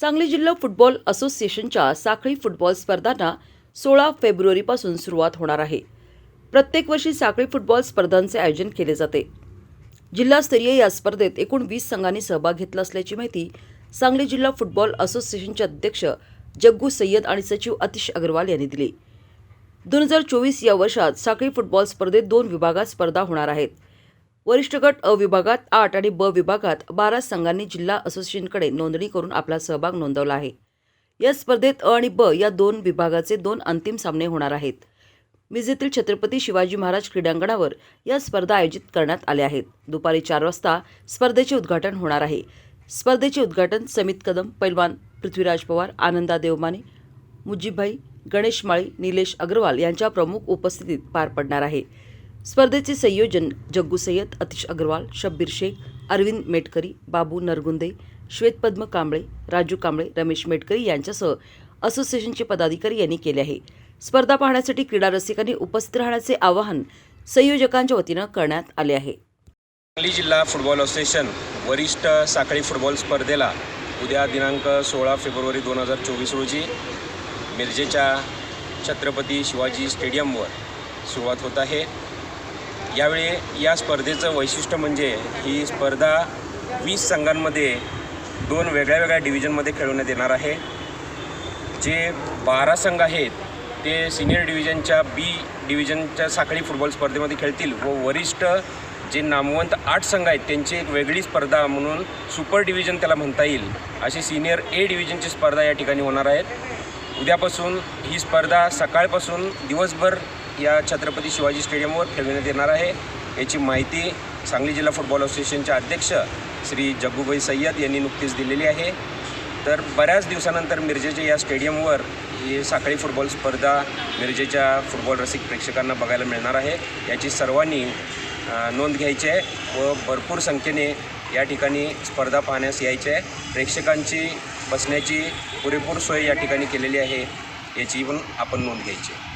सांगली जिल्हा फुटबॉल असोसिएशनच्या साखळी फुटबॉल स्पर्धांना सोळा फेब्रुवारीपासून सुरुवात होणार आहे. प्रत्येक वर्षी साखळी फुटबॉल स्पर्धांचे आयोजन केले जाते. जिल्हास्तरीय या स्पर्धेत एकूण वीस संघांनी सहभाग घेतला असल्याची माहिती सांगली जिल्हा फुटबॉल असोसिएशनचे अध्यक्ष जग्गू सय्यद आणि सचिव अतिश अग्रवाल यांनी दिली. दोन हजार चोवीस या वर्षात साखळी फुटबॉल स्पर्धेत दोन विभागात स्पर्धा होणार आहेत. वरिष्ठ गट अ विभागात आठ आणि ब विभागात बारा संघांनी जिल्हा असोसिएशनकडे नोंदणी करून आपला सहभाग नोंदवला आहे. या स्पर्धेत अ आणि ब या दोन विभागाचे दोन अंतिम सामने होणार आहेत. मिझेतील छत्रपती शिवाजी महाराज क्रीडांगणावर या स्पर्धा आयोजित करण्यात आल्या आहेत. दुपारी चार वाजता स्पर्धेचे उद्घाटन होणार आहे. स्पर्धेचे उद्घाटन समित कदम पैलवान पृथ्वीराज पवार आनंदा देवमाने मुजीबभाई गणेश माळी निलेश अग्रवाल यांच्या प्रमुख उपस्थितीत पार पडणार आहे. स्पर्धेचे संयोजन जग्गू सय्यद अतिश अग्रवाल शब्बीर शेख अरविंद मेटकरी बाबू नरगुंदे श्वेतपद्म कांबळे राजू कांबळे रमेश मेटकरी यांच्यासह असोसिएशनचे पदाधिकारी यांनी केले आहे. स्पर्धा पाहण्यासाठी क्रीडा रसिकांनी उपस्थित राहण्याचे आवाहन संयोजकांच्या वतीनं करण्यात आले आहे. सांगली जिल्हा फुटबॉल असोसिएशन वरिष्ठ साखळी फुटबॉल स्पर्धेला उद्या दिनांक सोळा फेब्रुवारी दोन हजार चोवीस रोजी मिरजेच्या छत्रपती शिवाजी स्टेडियमवर सुरुवात होत आहे. यावेळी या स्पर्धेचं वैशिष्ट्य म्हणजे ही स्पर्धा वीस संघांमध्ये दोन वेगळ्या वेगळ्या डिव्हिजनमध्ये खेळवण्यात येणार आहे. जे बारा संघ आहेत ते सिनियर डिव्हिजनच्या बी डिव्हिजनच्या साखळी फुटबॉल स्पर्धेमध्ये खेळतील व वरिष्ठ जे नामवंत आठ संघ आहेत त्यांची एक वेगळी स्पर्धा म्हणून सुपर डिव्हिजन त्याला म्हणता येईल. अशी सिनियर ए डिव्हिजनची स्पर्धा या ठिकाणी होणार आहेत उद्यापासून ही स्पर्धा सकाळपासून दिवसभर या छत्रपती शिवाजी स्टेडियमवर खेळविण्यात येणार आहे. याची माहिती सांगली जिल्हा फुटबॉल असोसिएशनचे अध्यक्ष श्री जग्गूभाई सय्यद यांनी नुकतीच दिलेली आहे. तर बऱ्याच दिवसानंतर मिरजेच्या या स्टेडियमवर ही साखळी फुटबॉल स्पर्धा मिरजेच्या फुटबॉल रसिक प्रेक्षकांना बघायला मिळणार आहे. याची सर्वांनी नोंद घ्यायची आहे व भरपूर संख्येने या ठिकाणी स्पर्धा पाहण्यास यायची आहे. प्रेक्षकांची बसण्याची पुरेपूर सोय या ठिकाणी केलेली आहे याची पण आपण नोंद घ्यायची आहे.